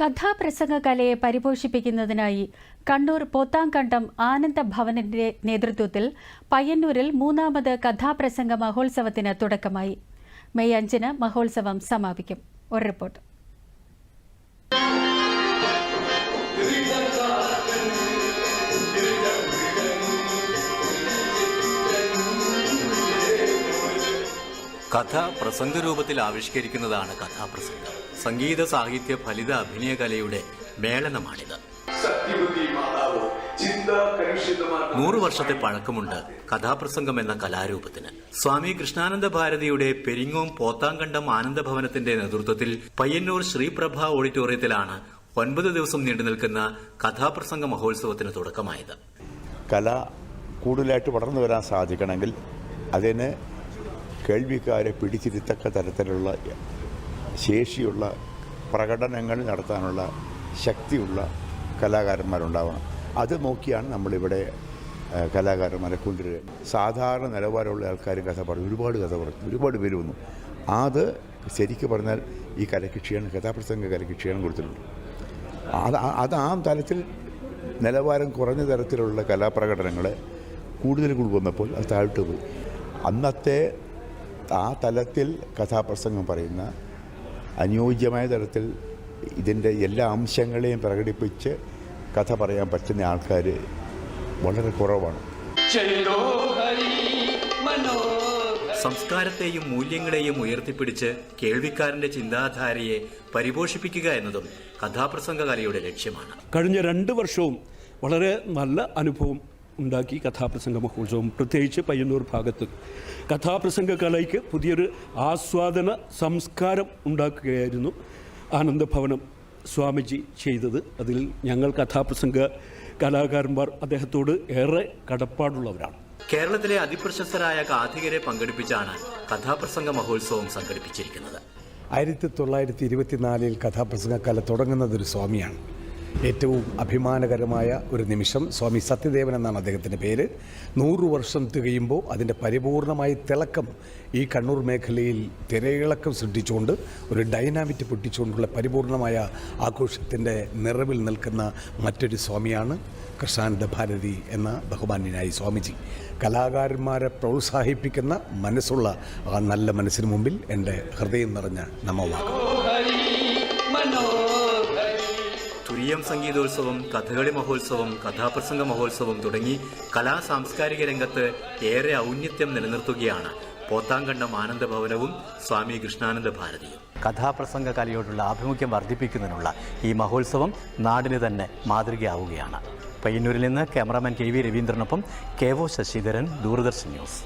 കഥാപ്രസംഗ കലയെ പരിപോഷിപ്പിക്കുന്നതിനായി കണ്ണൂർ പോത്താങ്കണ്ടം ആനന്ദ ഭവനിന്റെ നേതൃത്വത്തിൽ പയ്യന്നൂരിൽ മൂന്നാമത് കഥാപ്രസംഗ മഹോത്സവത്തിന് തുടക്കമായി. മെയ് അഞ്ചിന് മഹോത്സവം സമാപിക്കും. ഒരു റിപ്പോർട്ട്. കഥ പ്രസംഗരൂപത്തിൽ ആവിഷ്കരിക്കുന്നതാണ് കഥാപ്രസംഗം. സംഗീത സാഹിത്യ ഫലിത അഭിനയകലയുടെ മേളനമാണിത്. നൂറു വർഷത്തെ പഴക്കമുണ്ട് കഥാപ്രസംഗം എന്ന കലാരൂപത്തിന്. സ്വാമി കൃഷ്ണാനന്ദ ഭാരതിയുടെ പെരിങ്ങോം പോത്താങ്കണ്ടം ആനന്ദഭവനത്തിന്റെ നേതൃത്വത്തിൽ പയ്യന്നൂർ ശ്രീപ്രഭ ഓഡിറ്റോറിയത്തിലാണ് ഒൻപത് ദിവസം നീണ്ടു നിൽക്കുന്ന കഥാപ്രസംഗ മഹോത്സവത്തിന് തുടക്കമായത്. കല കൂടുതലായിട്ട് വളർന്നു വരാൻ സാധിക്കണമെങ്കിൽ അതിന് കേൾവിക്കാരെ പിടിച്ചിരുത്തക്ക തരത്തിലുള്ള ശേഷിയുള്ള പ്രകടനങ്ങൾ നടത്താനുള്ള ശക്തിയുള്ള കലാകാരന്മാരുണ്ടാവണം. അത് നോക്കിയാണ് നമ്മളിവിടെ കലാകാരന്മാരെ കൊണ്ടുവരിക. സാധാരണ നിലവാരമുള്ള ആൾക്കാർ കഥ പറയും. ഒരുപാട് കഥ പറയും. ഒരുപാട് പേര് വന്നു. അത് ശരിക്കും പറഞ്ഞാൽ ഈ കലയ്ക്ക് ക്ഷീണം കഥാപ്രസംഗ കലയ്ക്ക് ക്ഷീണം കൊടുത്തിട്ടുണ്ട് അത് അത് ആ തലത്തിൽ നിലവാരം കുറഞ്ഞ തരത്തിലുള്ള കലാപ്രകടനങ്ങൾ കൂടുതൽ കൊണ്ടുവന്നപ്പോൾ അത് താഴ്ത്തു പോയി. അന്നത്തെ ആ തലത്തിൽ കഥാപ്രസംഗം പറയുന്ന അനുയോജ്യമായ തരത്തിൽ ഇതിന്റെ എല്ലാ അംശങ്ങളെയും പ്രകടിപ്പിച്ച് കഥ പറയാൻ പറ്റുന്ന ആൾക്കാർ വളരെ കുറവാണ്. സംസ്കാരത്തെയും മൂല്യങ്ങളെയും ഉയർത്തിപ്പിടിച്ച് കേൾവിക്കാരന്റെ ചിന്താധാരയെ പരിപോഷിപ്പിക്കുക എന്നതും കഥാപ്രസംഗ കലയുടെ ലക്ഷ്യമാണ്. കഴിഞ്ഞ രണ്ട് വർഷവും വളരെ നല്ല അനുഭവം ഉണ്ടാക്കി കഥാപ്രസംഗ മഹോത്സവം പ്രത്യേകിച്ച് പയ്യന്നൂർ ഭാഗത്ത്. കഥാപ്രസംഗ കലയ്ക്ക് പുതിയൊരു ആസ്വാദന സംസ്കാരം ഉണ്ടാക്കുകയായിരുന്നു ആനന്ദഭവനം സ്വാമിജി ചെയ്തത്. അതിൽ ഞങ്ങൾ കഥാപ്രസംഗ കലാകാരന്മാർ അദ്ദേഹത്തോട് ഏറെ കടപ്പാടുള്ളവരാണ്. കേരളത്തിലെ അതിപ്രശസ്തരായ കാഥികരെ പങ്കെടുപ്പിച്ചാണ് കഥാപ്രസംഗ മഹോത്സവം സംഘടിപ്പിച്ചിരിക്കുന്നത്. ആയിരത്തി തൊള്ളായിരത്തി ഇരുപത്തിനാലിൽ കഥാപ്രസംഗ കല തുടങ്ങുന്നത് ഒരു സ്വാമിയാണ്. ഏറ്റവും അഭിമാനകരമായ ഒരു നിമിഷം. സ്വാമി സത്യദേവൻ എന്നാണ് അദ്ദേഹത്തിന്റെ പേര്. നൂറു വർഷം തികയുമ്പോൾ അതിന്റെ പരിപൂർണമായ തിളക്കം ഈ കണ്ണൂർ മേഖലയിൽ തിരയിളക്കം സൃഷ്ടിച്ചുകൊണ്ട് ഒരു ഡൈനാമിറ്റ് പൊട്ടിച്ചുകൊണ്ടുള്ള പരിപൂർണമായ ആഘോഷത്തിന്റെ നിറവിൽ നിൽക്കുന്ന മറ്റൊരു സ്വാമിയാണ് കൃഷ്ണാനന്ദ ഭാരതി എന്ന ബഹുമാന്യനായ സ്വാമിജി. കലാകാരന്മാരെ പ്രോത്സാഹിപ്പിക്കുന്ന മനസ്സുള്ള ആ നല്ല മനസ്സിന് മുമ്പിൽ എന്റെ ഹൃദയം നിറഞ്ഞ നമവാകം തുരീയം സംഗീതോത്സവം കഥകളി മഹോത്സവം കഥാപ്രസംഗ മഹോത്സവം തുടങ്ങി കലാ സാംസ്കാരിക രംഗത്ത് ഏറെ ഔന്നത്യം നിലനിർത്തുകയാണ് പോത്താങ്കണ്ടം ആനന്ദഭവനവും സ്വാമി കൃഷ്ണാനന്ദ ഭാരതിയും. കഥാപ്രസംഗ കലയോടുള്ള ആഭിമുഖ്യം വർദ്ധിപ്പിക്കുന്നതിനുള്ള ഈ മഹോത്സവം നാടിന് തന്നെ മാതൃകയാവുകയാണ്. പയ്യന്നൂരിൽ നിന്ന് cameraman K V രവീന്ദ്രനൊപ്പം K O Sasidharan Doordarshan news.